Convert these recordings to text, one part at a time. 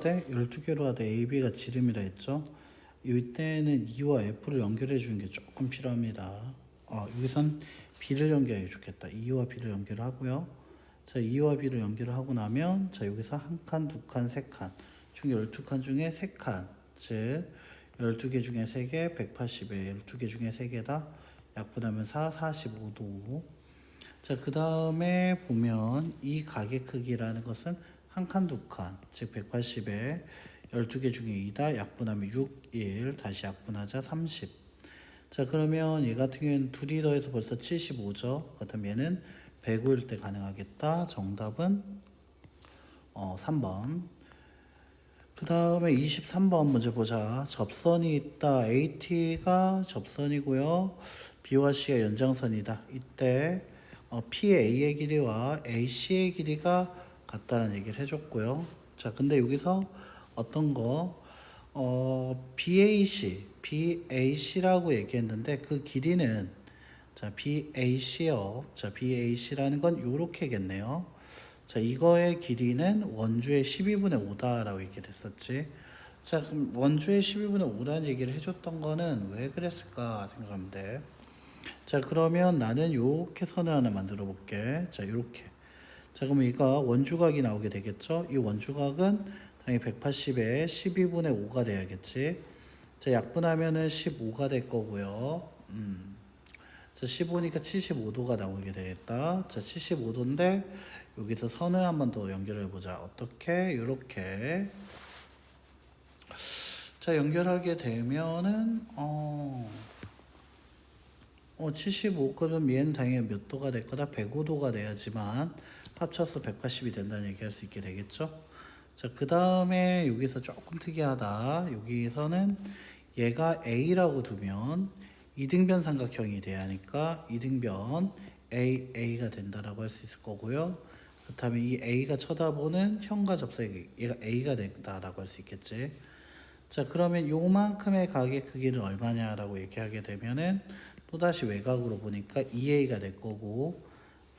때 12개로 하되 AB가 지름이라 했죠. 이때는 E와 F를 연결해 주는 게 조금 필요합니다. 아, 여기선 B를 연결해 주겠다. E와 B를 연결하고요. 자, E와 B를 연결을 하고 나면 자, 여기서 한 칸, 두 칸, 세 칸. 총 12칸 중에 세 칸. 즉 12개 중에 3개, 180에 12개 중에 3개다. 약분하면 4, 45도. 자, 그 다음에 보면 이 가게 크기라는 것은 한 칸, 두 칸, 즉 180에 12개 중에 2다. 약분하면 6, 1, 다시 약분하자 30. 자, 그러면 얘 같은 경우에는 둘이 더해서 벌써 75죠. 그렇다면 얘는 105일 때 가능하겠다. 정답은 어, 3번. 그 다음에 23번 문제 보자. 접선이 있다. AT가 접선이고요. B와 C가 연장선이다. 이때 어, PA의 길이와 AC의 길이가 같다는 얘기를 해줬고요. 자, 근데 여기서 어떤 거, 어, BAC, BAC라고 얘기했는데 그 길이는 자, BAC요. 자, BAC라는 건 요렇게겠네요. 자, 이거의 길이는 원주의 12분의 5다라고 얘기를 했었지. 자, 그럼 원주의 12분의 5라는 얘기를 해줬던 거는 왜 그랬을까 생각하면 돼. 자, 그러면 나는 요렇게 선을 하나 만들어 볼게. 자, 요렇게. 자, 그러면 이거 원주각이 나오게 되겠죠? 이 원주각은 당연히 180에 12분의 5가 돼야겠지. 자, 약분하면은 15가 될 거고요. 음. 자, 15니까 75도가 나오게 되겠다. 자, 75도인데 여기서 선을 한 번 더 연결해 보자. 어떻게? 이렇게. 자, 연결하게 되면은 어, 어 75. 그러면 얘는 당연히 몇 도가 될 거다? 105도가 돼야지만 합쳐서 180이 된다는 얘기할 수 있게 되겠죠? 자, 그 다음에 여기서 조금 특이하다. 여기서는 얘가 A라고 두면 이등변 삼각형이 돼야 하니까 이등변 A, A가 된다라고 할 수 있을 거고요. 그렇다면 이 A가 쳐다보는 형과 접선이 얘가 A가 된다라고 할 수 있겠지. 자, 그러면 요만큼의 가게 크기는 얼마냐라고 얘기하게 되면은 또다시 외곽으로 보니까 2A가 될 거고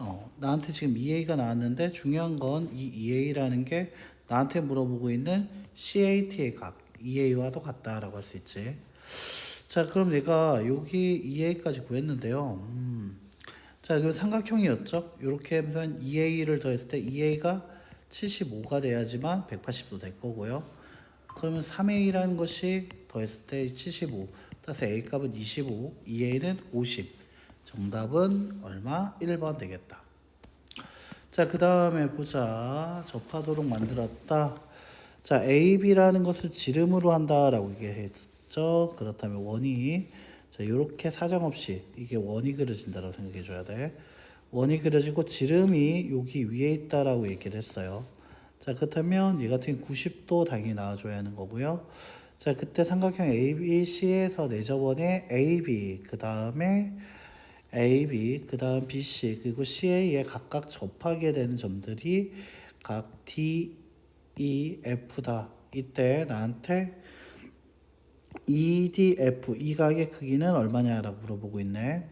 어, 나한테 지금 2A가 나왔는데 중요한 건이 2A라는 게 나한테 물어보고 있는 CAT의 각 2A와도 같다라고 할 수 있지. 자, 그럼 내가 여기 2A까지 구했는데요. 음. 자, 그 삼각형이었죠. 이렇게 하면 2A를 더했을 때 2A가 75가 돼야지만 180도 될 거고요. 그러면 3A라는 것이 더했을 때 75. 따라서 A 값은 25, 2A는 50. 정답은 얼마? 1번 되겠다. 자, 그 다음에 보자. 접하도록 만들었다. 자, AB라는 것을 지름으로 한다라고 얘기했죠. 그렇다면 원이 자, 이렇게 사정없이 이게 원이 그려진다라고 생각해 줘야 돼. 원이 그려지고 지름이 여기 위에 있다라고 얘기를 했어요. 자, 그렇다면 얘 같은 경우 90도 당연히 나와줘야 하는 거고요. 자, 그때 삼각형 ABC에서 내저번에 AB, 그 다음에 AB, 그 다음 BC, 그리고 CA에 각각 접하게 되는 점들이 각 D, E, F다. 이때 나한테 EDF, 이 각의 크기는 얼마냐라고 물어보고 있네.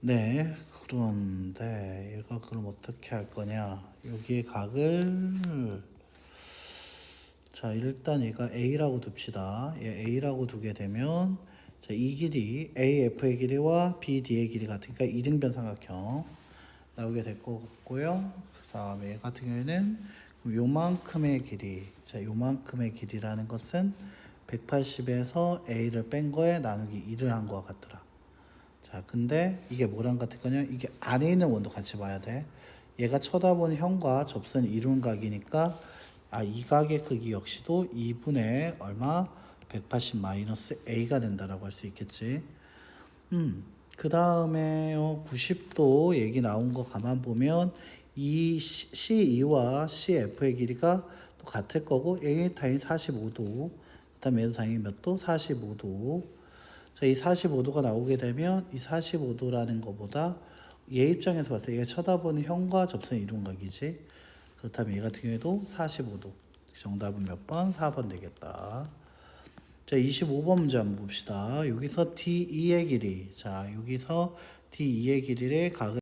네, 그런데 얘가 그럼 어떻게 할 거냐? 여기에 각을 자 일단 얘가 A라고 둡시다. 얘 A라고 두게 되면 자, 이 길이 AF의 길이와 BD의 길이 같으니까 이등변 삼각형 나오게 될 것 같고요. 그 다음에 얘 같은 경우에는 요만큼의 길이 자 요만큼의 길이라는 것은 180에서 A를 뺀 거에 나누기 2를 한 거와 같더라. 자, 근데 이게 뭐랑 같을 거냐? 이게 안에 있는 원도 같이 봐야 돼. 얘가 쳐다보는 형과 접선이 이룬 각이니까 아, 이 각의 크기 역시도 2분의 얼마? 180 마이너스 A가 된다라고 할 수 있겠지. 음, 그 다음에 어, 90도 얘기 나온 거 가만 보면 이 C2와 CF의 길이가 또 같을 거고 얘 당연히 45도. 그다음에 얘도 당연히 몇 도? 45도. 자, 이 45도가 나오게 되면 이 45도라는 것보다 얘 입장에서 봤을 때 얘가 쳐다보는 형과 접선이 이룬 각이지. 그렇다면 얘 같은 경우에도 45도. 정답은 몇 번? 4번 되겠다. 자, 25번 문제 한번 봅시다. 여기서 D2의 길이. 자, 여기서 D2의 길이의 각을